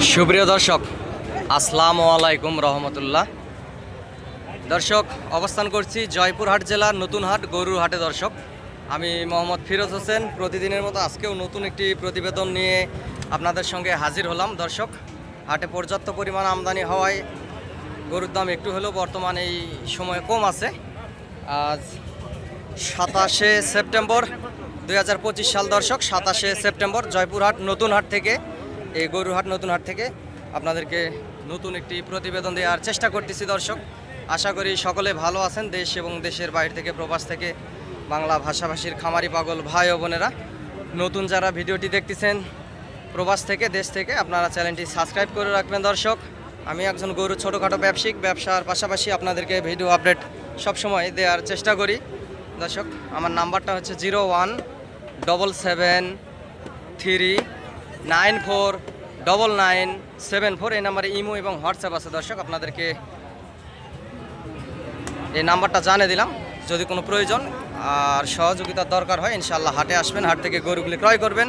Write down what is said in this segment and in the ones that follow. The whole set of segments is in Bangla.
সুপ্রিয় দর্শক, আসসালামু আলাইকুম রহমতুল্লাহ। দর্শক, অবস্থান করছি জয়পুরহাট জেলার নতুন হাট গরুর হাটে দর্শক। আমি মোহাম্মদ ফিরোজ হোসেন, প্রতিদিনের মতো আজকেও নতুন একটি প্রতিবেদন নিয়ে আপনাদের সঙ্গে হাজির হলাম। দর্শক, হাটে পর্যাপ্ত পরিমাণ আমদানি হওয়ায় গরুর দাম একটু হলেও বর্তমান এই সময়ে কম আছে। আজ সাতাশে সেপ্টেম্বর দু হাজার পঁচিশ সাল দর্শক, সাতাশে সেপ্টেম্বর জয়পুরহাট নতুন হাট থেকে এই গরুহাট নতুন হাট থেকে আপনাদেরকে নতুন একটি প্রতিবেদন দেওয়ার চেষ্টা করতেছি, দর্শক। আশা করি সকলে ভালো আছেন, দেশ এবং দেশের বাইরে থেকে, প্রবাস থেকে, বাংলা ভাষাভাষীর খামারি পাগল ভাই ও বোনেরা। নতুন যারা ভিডিওটি দেখতেছেন, প্রবাস থেকে, দেশ থেকে, আপনারা চ্যানেলটি সাবস্ক্রাইব করে রাখবেন, দর্শক। আমি একজন গরু, ছোটোখাটো ব্যবসায়িক, ব্যবসার পাশাপাশি আপনাদেরকে ভিডিও আপডেট সবসময় দেওয়ার চেষ্টা করি। দর্শক, আমার নাম্বারটা হচ্ছে zero one double seven three nine four double nine seven four. এই নাম্বারে ইমো এবং হোয়াটসঅ্যাপ আছে দর্শক, আপনাদেরকে এই নাম্বারটা জানিয়ে দিলাম, যদি কোনো প্রয়োজন আর সহযোগিতার দরকার হয় ইনশাল্লাহ হাটে আসবেন, হাট থেকে গরুগুলি ক্রয় করবেন।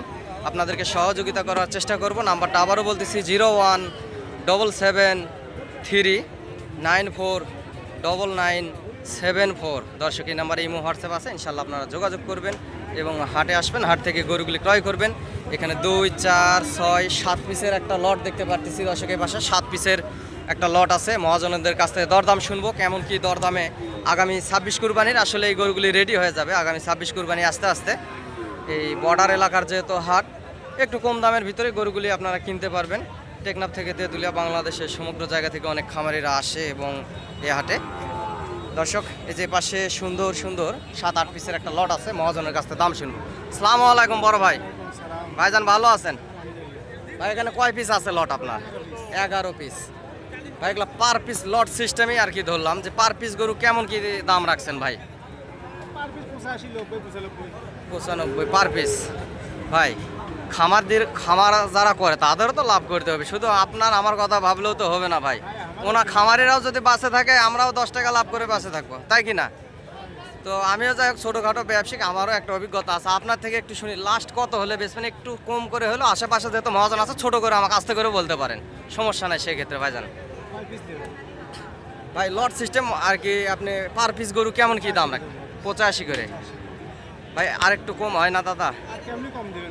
আপনাদেরকে সহযোগিতা করার চেষ্টা করব। নাম্বারটা আবারও বলতেছি, zero one double seven three nine four double nine seven four. দর্শক, এই নাম্বারে ইমো, হোয়াটসঅ্যাপ আছে ইনশাল্লাহ আপনারা যোগাযোগ করবেন এবং হাটে আসবেন, হাট থেকে গরুগুলি ক্রয় করবেন। এখানে দুই, চার, ছয়, সাত পিসের একটা লট দেখতে পারতেছি দর্শকের পাশে। সাত পিসের একটা লট আছে। মহাজনদের কাছ থেকে দরদাম শুনব। কেমন কি দরদামে আগামী ছাব্বিশ কুরবানির আসলে এই গরুগুলি রেডি হয়ে যাবে আগামী ছাব্বিশ কুরবানি আস্তে আস্তে। এই বর্ডার এলাকার যেহেতু হাট, একটু কম দামের ভিতরে গরুগুলি আপনারা কিনতে পারবেন। টেকনাফ থেকে তেঁতুলিয়া, বাংলাদেশের সমগ্র জায়গা থেকে অনেক খামারিরা আসে এবং এ হাটে। দর্শক, এই যে পাশে সুন্দর সুন্দর সাত, আট পিসের একটা লট আছে। মহাজনের কাছ থেকে দাম শুনব। সালাম আলাইকুম বড় ভাই। ভাইজান ভালো আছেন? ভাই এখানে কয় পিস আছে লট আপনার? এগারো পিস ভাই এগুলো পার পিস লট সিস্টেমই আর কি ধরলাম যে পার পিস গরু কেমন কি দাম রাখছেন ভাই? পঁচানব্বই। পার পিস ভাই খামারদের খামার যারা করে তাদেরও তো লাভ করতে হবে। শুধু আপনার আমার কথা ভাবলেও তো হবে না ভাই। ওনা খামারেরাও যদি বাসে থাকে আমরাও দশ টাকা লাভ করে বাসে থাকব। তাই কি না? তো আমিও যাই হোক ছোটোখাটো ব্যবসায়িক, আমারও একটা অভিজ্ঞতা আছে। আপনার থেকে একটু শুনি লাস্ট কত হলে বেসবেন একটু কম করে হলো আশেপাশে যেহেতু মহাজন আছে, ছোটো করে আমাকে আস্তে করে বলতে পারেন। সমস্যা নাই সেক্ষেত্রে, ভাইজান। ভাই লট সিস্টেম আর কি, আপনি পার পিস গরু কেমন কি দাম রাখেন? পঁচাশি করে। ভাই আর একটু কম হয় না, দাদা?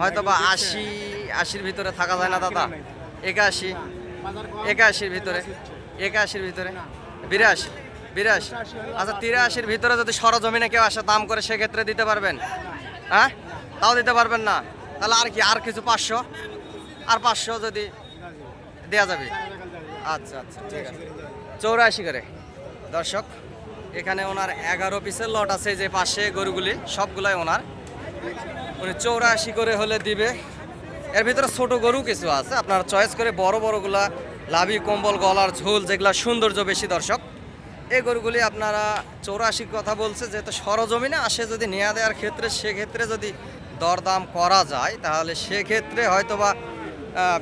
হয়তো বা আশি, আশির ভিতরে থাকা যায় না, দাদা? একাশি। একাশির ভিতরে। একাশির ভিতরে। বিরাশি। বিরাশি। আচ্ছা তিরাশির ভিতরে যদি সরজমিনে কেউ আসে, দাম করে সেক্ষেত্রে দিতে পারবেন? হ্যাঁ? তাও দিতে পারবেন না। তাহলে আর কি, আর কিছু পাঁচশো? আর পাঁচশো যদি দেওয়া যাবে? আচ্ছা আচ্ছা ঠিক আছে। চৌরাশি করে। দর্শক, এখানে ওনার এগারো পিসের লট আছে যে পাশে গরুগুলি, সবগুলাই ওনার। উনি চৌরাশি করে হলে দিবে। এর ভিতরে ছোট গরু কিছু আছে, আপনারা চয়েস করে বড় বড়গুলা, লাভি, কম্বল, গলার ঝোল, যেগুলা সৌন্দর্য বেশি দর্শক। এই গরুগুলি আপনারা চৌরাশির কথা বলছে, যেহেতু সরজমিনে আসে যদি নেওয়া দেওয়ার ক্ষেত্রে, সেক্ষেত্রে যদি দরদাম করা যায়, তাহলে সেক্ষেত্রে হয়তোবা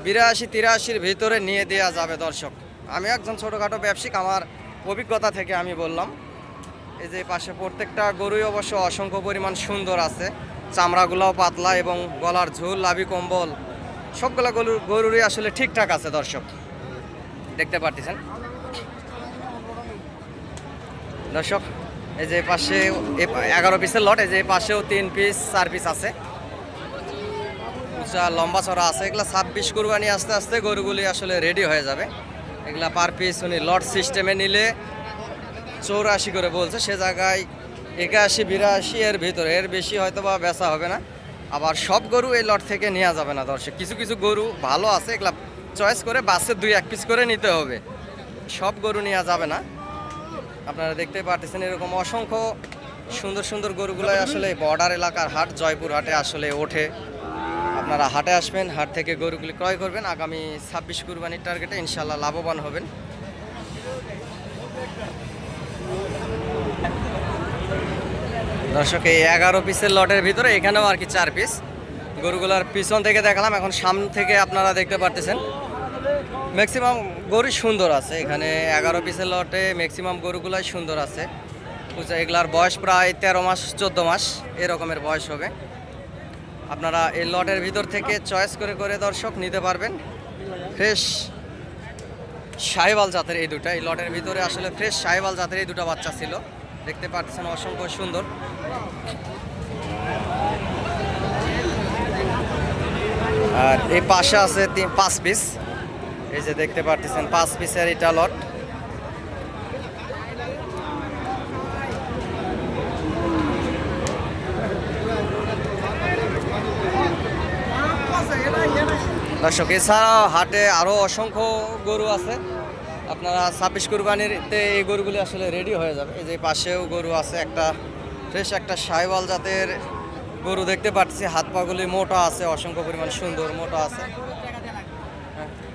বিরাশি, তিরাশির ভিতরে নিয়ে দেওয়া যাবে দর্শক। আমি একজন ছোটোখাটো ব্যবসায়িক, আমার অভিজ্ঞতা থেকে আমি বললাম। এই যে পাশে প্রত্যেকটা গরুই অবশ্য অসংখ্য পরিমাণ সুন্দর আছে। চামড়াগুলোও পাতলা এবং গলার ঝোল, লাভি, কম্বল, সবগুলো গরুর গরুরই আসলে ঠিকঠাক আছে দর্শক। দেখতে পারতেছেন? দর্শক, এই যে পাশে এগারো পিসের লট এই যে পাশেও তিন পিস চার পিস আছে। উঁচা, লম্বা চড়া আছে। এগুলা ছাব্বিশ কুরবানি আস্তে আস্তে গরুগুলি আসলে রেডি হয়ে যাবে। এগুলা পার পিস উনি লট সিস্টেমে নিলে চৌরাশি করে বলছে। সে জায়গায় একাশি, বিরাশি এর ভিতরে। এর বেশি হয়তো বা বেচা হবে না। আবার সব গরু এই লট থেকে নেওয়া যাবে না দর্শক। কিছু কিছু গরু ভালো আছে। এগুলা চয়েস করে বাসে দুই, এক পিস করে নিতে হবে। সব গরু নেওয়া যাবে না। আপনারা দেখতে পারতেছেন এরকম অসংখ্য সুন্দর সুন্দর গরুগুলাই আসলে বর্ডার এলাকার হাট, জয়পুর হাটে আসলে ওঠে। আপনারা হাটে আসবেন, হাট থেকে গরুগুলি ক্রয় করবেন। আগামী ছাব্বিশ কুরবানির টার্গেটে ইনশাল্লাহ লাভবান হবেন। দর্শক, এই এগারো পিসের লটের ভিতরে এখানেও আর কি চার পিস। গরুগুলার পিছন থেকে দেখালাম, এখন সামনে থেকে আপনারা দেখতে পারতেছেন। ম্যাক্সিমাম গরু সুন্দর আছে। এখানে এগারো পিসের লটে ম্যাক্সিমাম গরুগুলাই সুন্দর আছে। এগুলার বয়স প্রায় তেরো মাস, চোদ্দ মাস, এরকমের বয়স হবে। আপনারা এই লটের ভিতর থেকে চয়েস করে করে দর্শক নিতে পারবেন। ফ্রেশ সাহেবাল জাতের এই দুটা। এই লটের ভিতরে আসলে ফ্রেশ সাহেবাল জাতের এই দুটা বাচ্চা ছিল। দেখতে পাচ্ছেন অসংখ্য সুন্দর। আর এই পাশে আছে পাঁচ পিস এই যে দেখতে পাচ্ছেন পাঁচ পিসের এটা লট। দর্শক, এছাড়াও হাটে আরও অসংখ্য গরু আছে। আপনারা ছাব্বিশ কুরবানিতে এই গরুগুলি আসলে রেডি হয়ে যাবে। এই যে পাশেও গরু আছে, একটা ফ্রেশ একটা সাইওয়াল জাতের গরু দেখতে পাচ্ছি। হাত পাগুলি মোটা আছে, অসংখ্য পরিমাণ সুন্দর মোটা আছে।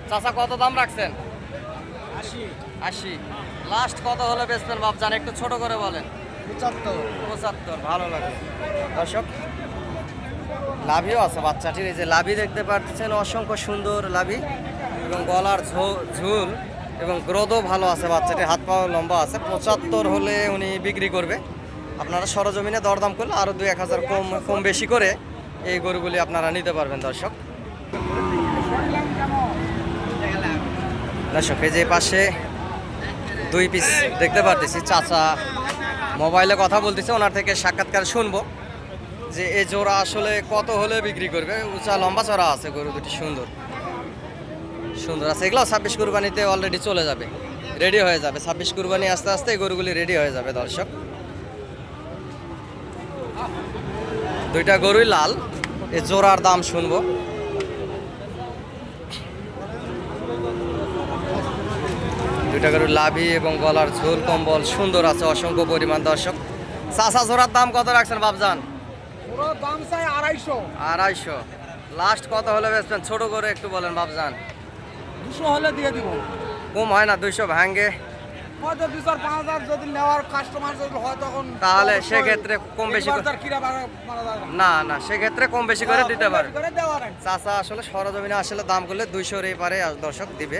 চাচা কত দাম রাখছেন? আশি। আশি। লাস্ট কত হলে বেচবেন বাপ জান একটু ছোট করে বলেন। পঁচাত্তর। পঁচাত্তর ভালো লাগে। দর্শক লাভিও আছে বাচ্চাটির। এই যে লাভি দেখতে পাচ্ছেন অসংখ্য সুন্দর লাভি এবং গলার ঝুল এবং গ্রোথও ভালো আছে বাচ্চাটির। হাত পাও লম্বা আছে। পঁচাত্তর হলে উনি বিক্রি করবে। আপনারা সরজমিনে দরদাম করলে আরও দুই এক হাজার কম কম বেশি করে এই গরুগুলি আপনারা নিতে পারবেন দর্শক। দর্শক যে পাশে দুই পিস দেখতে পারতেছি। চাচা মোবাইলে কথা বলতেছে, ওনার থেকে সাক্ষাৎকার শুনব। যে এই জোড়া আসলে কত হলে বিক্রি করবে? উঁচা লম্বা চড়া আছে, গরু দুটি সুন্দর। সুন্দর আছে। এগুলো ছাব্বিশ কুরবানিতে অলরেডি চলে যাবে। রেডি হয়ে যাবে। ছাব্বিশ কুরবানি আস্তে আস্তে এই গরুগুলি রেডি হয়ে যাবে, দর্শক। দুইটা গরুই লাল। এই জোড়ার দাম শুনব। দুইটা গরুর লাভি এবং গলার ঝোল কম্বল সুন্দর আছে অসংখ্য পরিমাণ দর্শক। চাষা জোড়ার দাম কত রাখছেন বাবজান পুরো দাম চাই আড়াইশো। আড়াইশো। লাস্ট কত হলে বেচবেন? ছোট করে একটু বলেন বাবজান দুশো হলে দিয়ে দিব। কম হয় না দুইশো ভাঙ্গে হয়তো দু চার পাঁচ হাজার যদি নেওয়ার কাস্টমার যদি হয় তখন তাহলে সেক্ষেত্রে কম বেশি না। না সেক্ষেত্রে কম বেশি করে দিতে কম পারে। চাচা আসলে সরজমিনে আসলে দাম করলে দুইশোর এই পারে আর দর্শক দিবে।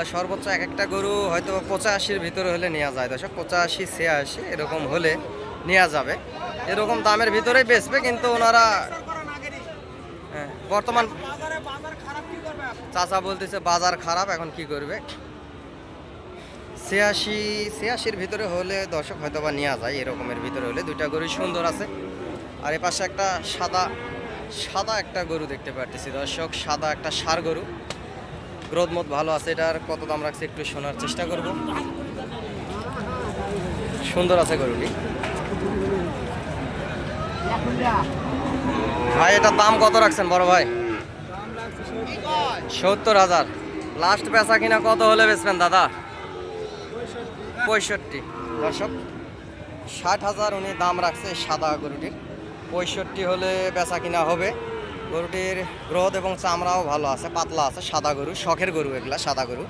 এগুলা সর্বোচ্চ এক একটা গরু হয়তো পঁচাশির ভিতরে হলে নেওয়া যায়। দর্শক পঁচাশি ছিয়াশি এরকম হলে নেওয়া যাবে। এরকম দামের ভিতরেই বেচবে কিন্তু ওনারা হ্যাঁ, বর্তমান চাচা বলতেছে বাজার খারাপ এখন কি করবে? ছিয়াশি ছিয়াশির ভিতরে হলে দর্শক হয়তো বা নেওয়া যায় এরকমের ভিতরে হলে দুইটা গরু সুন্দর আছে। আর এ পাশে একটা সাদা সাদা একটা গরু দেখতে পারতেছি দর্শক সাদা একটা সার গরু। গ্রোথ মত ভালো আছে, এটার কত দাম রাখছে একটু শোনার চেষ্টা করব। সুন্দর আছে গরুটি। ভাই, এটার দাম কত রাখছেন বড় ভাই? সত্তর হাজার। লাস্ট বেচা কিনা কত হলে বেচবেন দাদা? পঁয়ষট্টি। দর্শক, ষাট হাজার উনি দাম রাখছে সাদা গরুটির। পঁয়ষট্টি হলে বেচা কিনা হবে। গরুটির গ্রোথ এবং চামড়াও ভালো আছে পাতলা আছে সাদা গরু শখের গরু এগুলা সাদা গরু।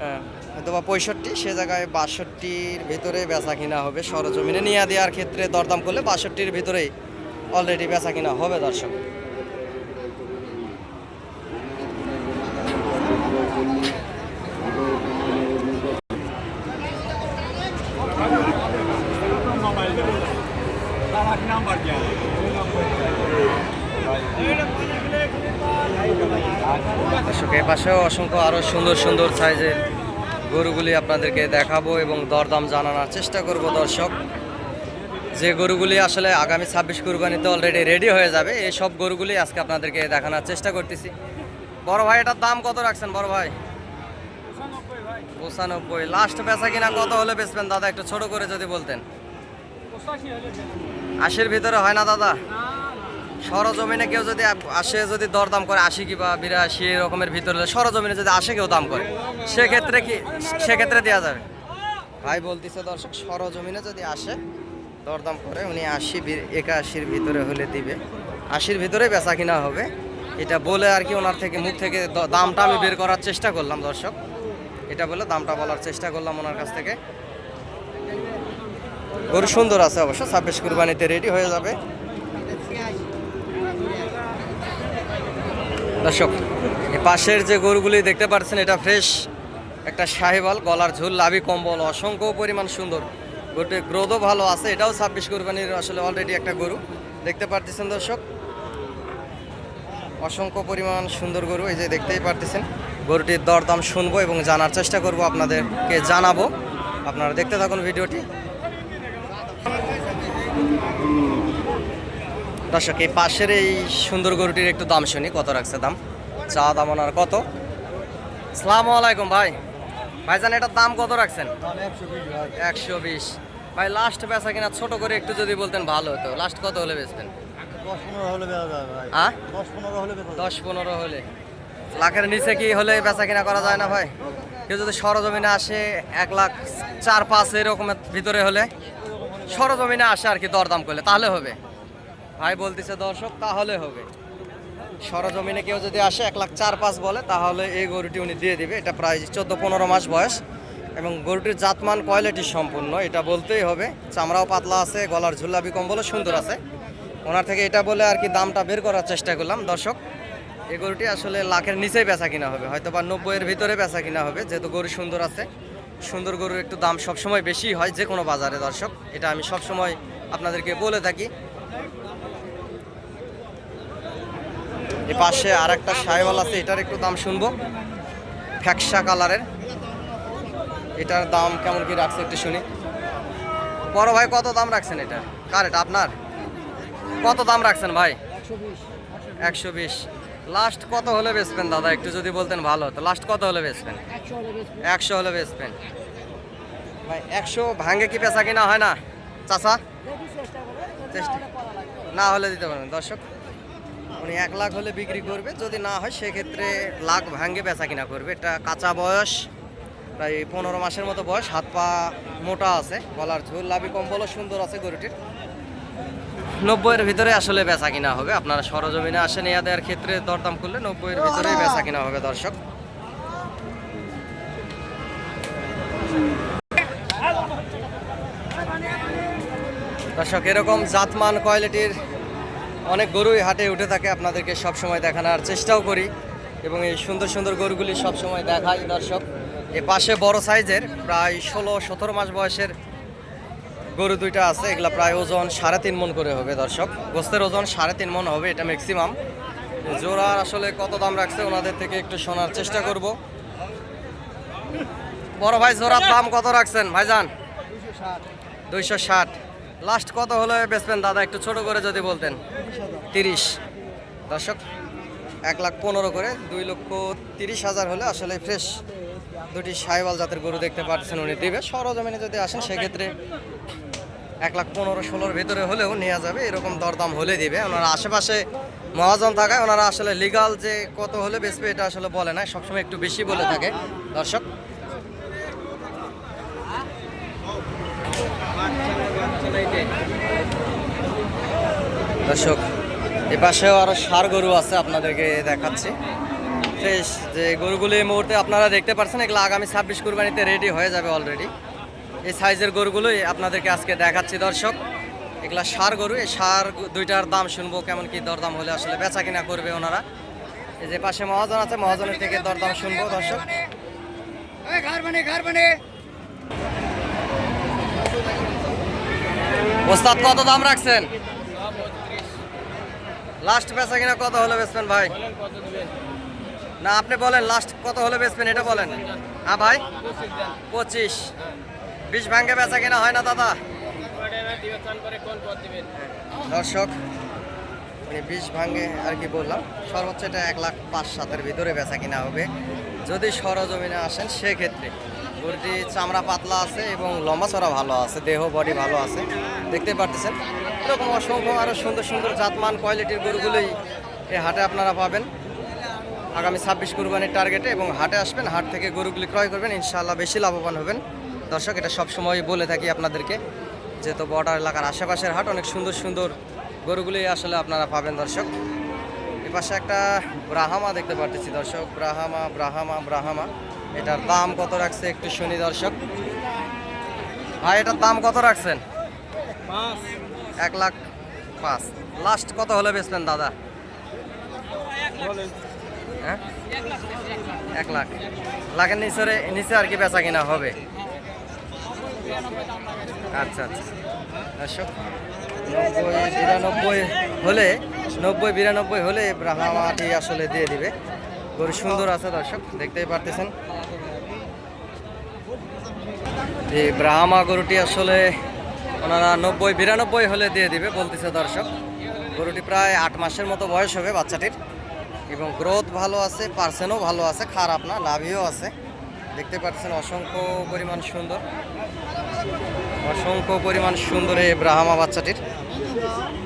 হ্যাঁ, হয়তো বা পঁয়ষট্টি সে জায়গায় বাষট্টির ভিতরে বেচা কিনা হবে সরজমিনে। নিয়ে দেওয়ার ক্ষেত্রে দরদাম করলে বাষট্টির ভিতরেই অলরেডি বেচা কিনা হবে দর্শক। দর্শক, এ পাশেও অসংখ্য আরও সুন্দর সুন্দর সাইজের গরুগুলি আপনাদেরকে দেখাবো এবং দরদাম জানানোর চেষ্টা করব দর্শক। যে গরুগুলি আসলে আগামী ছাব্বিশ কুরবানিতে অলরেডি রেডি হয়ে যাবে, এই সব গরুগুলি আজকে আপনাদেরকে দেখানোর চেষ্টা করতেছি। বড় ভাই, এটার দাম কত রাখছেন বড় ভাই? পঁচানব্বই। লাস্ট বেচা কিনা কত হলে বেচবেন? দাদা, একটু ছোট করে যদি বলতেন। আশির ভিতরে হয় না দাদা? সরজমিনে কেউ যদি আসে, যদি দরদাম করে আশি কি বা বিরাশি এরকমের ভিতরে সরজমিনে যদি আসে কেউ দাম করে। সেক্ষেত্রে কি সেক্ষেত্রে দেওয়া যাবে। ভাই বলতেছে, দর্শক, সরজমিনে যদি আসে, দরদাম করে, উনি আশি একাশির ভিতরে হলে দিবে। আশির ভিতরে বেচা কিনা হবে। এটা বলে আর কি ওনার থেকে মুখ থেকে দামটা আমি বের করার চেষ্টা করলাম, দর্শক। এটা বলে দামটা বলার চেষ্টা করলাম ওনার কাছ থেকে। গরু সুন্দর আছে অবশ্য, ছাব্বিশ কুরবানিতে রেডি হয়ে যাবে। দর্শক পাশের যে গরুগুলি দেখতে পাচ্ছেন, এটা ফ্রেশ একটা সাহেবাল গলার ঝুল, লাভি কম্বল, অসংখ্য পরিমাণ সুন্দর। গরুটির গ্রোথও ভালো আছে, এটাও ছাব্বিশ কোরবানির আসলে অলরেডি একটা গরু। দেখতে পারতেছেন দর্শক? অসংখ্য পরিমাণ সুন্দর গরু, এই যে দেখতেই পারতেছেন। গরুটির দরদাম শুনব এবং জানার চেষ্টা করব আপনাদেরকে জানাব। আপনারা দেখতে থাকুন ভিডিওটি। দর্শক, এই পাশের এই সুন্দর গরুটির একটু দাম শুনি, কত রাখছে দাম? চা দাম ওনার কত? সালামু আলাইকুম ভাই। ভাই ভাইজান, এটার দাম কত রাখছেন? একশো বিশ। ভাই লাস্ট বেচা কিনা ছোট করে একটু যদি বলতেন, ভালো হতো। লাস্ট কত হলে বেচবেন? হ্যাঁ। দশ পনেরো হলে। লাখের নিচে কি হলে বেচা কিনা করা যায় না ভাই? কেউ যদি সরজমিনে আসে, এক লাখ চার পাঁচ এরকমের ভিতরে হলে সরজমিনে আসে আর কি দরদাম করলে, তাহলে হবে। ভাই বলতেছে, দর্শক, তাহলে হবে। সরজমিনে কেউ যদি আসে, এক লাখ চার পাঁচ বলে, তাহলে এই গরুটি উনি দিয়ে দিবে। এটা প্রায় চোদ্দ পনেরো মাস বয়স এবং গরুটির জাতমান কোয়ালিটি সম্পূর্ণ। এটা বলতেই হবে, চামড়াও পাতলা আছে, গলার ঝুলাবি কম্বলও সুন্দর আছে। ওনার থেকে এটা বলে আর কি দামটা বের করার চেষ্টা করলাম। দর্শক এই গরুটি আসলে লাখের নিচেই বেচা কিনা হবে হয়তো বা নব্বইয়ের ভিতরে বেচা কিনা হবে, যেহেতু গরু সুন্দর আছে। সুন্দর গরুর একটু দাম সবসময় বেশি হয় যে কোনো বাজারে, দর্শক। এটা আমি সবসময় আপনাদেরকে বলে থাকি। এ পাশে আর একটা সাইওয়াল আছে, এটার একটু দাম শুনব। ফ্যাকসা কালারের। এটার দাম কেমন কি রাখছে একটু শুনি। বড় ভাই, কত দাম রাখছেন এটা? কার এটা? আপনার? কত দাম রাখছেন ভাই? একশো বিশ। লাস্ট কত হলে বেচবেন দাদা? একটু যদি বলতেন ভালো হতো। লাস্ট কত হলে বেচবেন? একশো হলে বেচবেন। ভাই, একশো ভাঙ্গে কি পেঁচা কিনা হয় না? চেষ্টা। না হলে দিতে পারবেন। দর্শক উনি এক লাখ হলে বিক্রি করবে, যদি না হয় সেক্ষেত্রে লাখ ভাঙ্গে বেচা কিনা করবে। এটা কাঁচা বয়স, প্রায় পনেরো মাসের মতো বয়স, হাত পা মোটা আছে, গলার ঝোল, লাভি কম্বলও সুন্দর আছে গরুটির। নব্বইয়ের ভিতরে আসলে বেচা কিনা হবে, আপনারা সরজমিনে আসেন ইয়া দেওয়ার ক্ষেত্রে দরদাম করলে নব্বইয়ের ভিতরেই বেচা কিনা হবে দর্শক। দর্শক, এরকম জাতমান কোয়ালিটির অনেক গরুই হাটে উঠে থাকে, আপনাদেরকে সব সময় দেখানোর চেষ্টাও করি এবং এই সুন্দর সুন্দর গরুগুলি সব সময় দেখাই দর্শক। এ পাশে বড় সাইজের প্রায় ষোলো সতেরো মাস বয়সের গরু দুইটা আছে, এগুলা প্রায় ওজন সাড়ে তিন মন করে হবে দর্শক। গোস্তের ওজন সাড়ে তিন মন হবে, এটা ম্যাক্সিমাম জোড়ার আসলে কত দাম রাখছে ওনাদের থেকে একটু শোনার চেষ্টা করব। বড় ভাই, জোড়ার দাম কত রাখছেন? ভাইজান? দুইশো ষাট। লাস্ট কত হলে বেচবেন দাদা, একটু ছোট করে যদি বলতেন। তিরিশ। দর্শক, এক লাখ পনেরো করে দুই লক্ষ তিরিশ হাজার হলে আসলে ফ্রেশ দুটি সাইওয়াল জাতের গরু দেখতে পাচ্ছেন উনি। দিবে সরজমিনে যদি আসেন, সেক্ষেত্রে এক লাখ পনেরো ষোলোর ভিতরে হলেও নেওয়া যাবে। এরকম দরদাম হলে দিবে। ওনারা আশেপাশে মহাজন থাকায় ওনারা আসলে লিগাল যে কত হলে বেচবে, এটা আসলে বলে না। সবসময় একটু বেশি বলে থাকে। দর্শক দর্শক, এ পাশেও আরও সার গরু আছে আপনাদেরকে দেখাচ্ছি। ফ্রেশ যে গরুগুলো এই মুহূর্তে আপনারা দেখতে পাচ্ছেন এগুলো আগামী ছাব্বিশ কুরবানিতে রেডি হয়ে যাবে অলরেডি এই সাইজের গরুগুলোই আপনাদেরকে আজকে দেখাচ্ছি দর্শক। এগুলা সার গরু, এই সার দুইটার দাম শুনব কেমন কি দরদাম হলে আসলে বেচা কিনা করবে ওনারা। এই যে পাশে মহাজন আছে, মহাজনের থেকে দরদাম শুনব দর্শক। ওস্তাদ কত দাম রাখছেন? লাস্ট বেচা কিনা কত হলে বেচবেন ভাই? না আপনি বলেন লাস্ট কত হলে বেচবেন এটা বলেন। হ্যাঁ ভাই? পঁচিশ বিশ ভাঙ্গে বেচা কিনা হয় না দাদা? দর্শক মানে বিশ ভাঙ্গে আর কি বললাম সর্বোচ্চ এটা এক লাখ পাঁচ সাতের ভিতরে বেচা কিনা হবে। যদি সরজমিনে আসেন সেক্ষেত্রে। গরুটি চামড়া পাতলা আছে এবং লম্বা চড়া ভালো আছে, দেহ বডি ভালো আছে। দেখতে পারতেছেন। এরকম অসংখ্য আরও সুন্দর সুন্দর জাতমান কোয়ালিটির গরুগুলোই এই হাটে আপনারা পাবেন। আগামী ছাব্বিশ কুরবানির টার্গেটে এবং হাটে আসবেন, হাট থেকে গরুগুলি ক্রয় করবেন, ইনশাআল্লাহ বেশি লাভবান হবেন। দর্শক, এটা সবসময় বলে থাকি আপনাদেরকে যেহেতু বর্ডার এলাকার আশেপাশের হাট, অনেক সুন্দর সুন্দর গরুগুলি আসলে আপনারা পাবেন দর্শক। পাশে একটা ব্রাহামা দেখতে পারতেছি, দর্শক। Brahma Brahma Brahma. এটার দাম কত রাখছে একটু শুনি, দর্শক? ভাই, এটার দাম কত রাখছেন? এক লাখ পাঁচ। লাস্ট কত হলে বেচবেন, দাদা? হ্যাঁ? এক লাখ। লাখের নিচে নিচে আর কি বেচা কিনা হবে? আচ্ছা আচ্ছা। দর্শক নব্বই বিরানব্বই হলে, নব্বই, বিরানব্বই হলে ব্রাহ্মাটি আসলে দিয়ে দিবে। গরু সুন্দর আছে দর্শক, দেখতেই পারতেছেন। এই ব্রাহ্মা গরুটি আসলে ওনারা নব্বই, বিরানব্বই হলে দিয়ে দিবে বলতেছে দর্শক। গরুটি প্রায় আট মাসের মতো বয়স হবে বাচ্চাটির। এবং গ্রোথ ভালো আছে, পার্সেনও ভালো আছে, খারাপ না, লাভিও আছে। দেখতে পাচ্ছেন অসংখ্য পরিমাণ সুন্দর। অসংখ্য পরিমাণ সুন্দর এই ব্রাহ্মা বাচ্চাটির। Thank.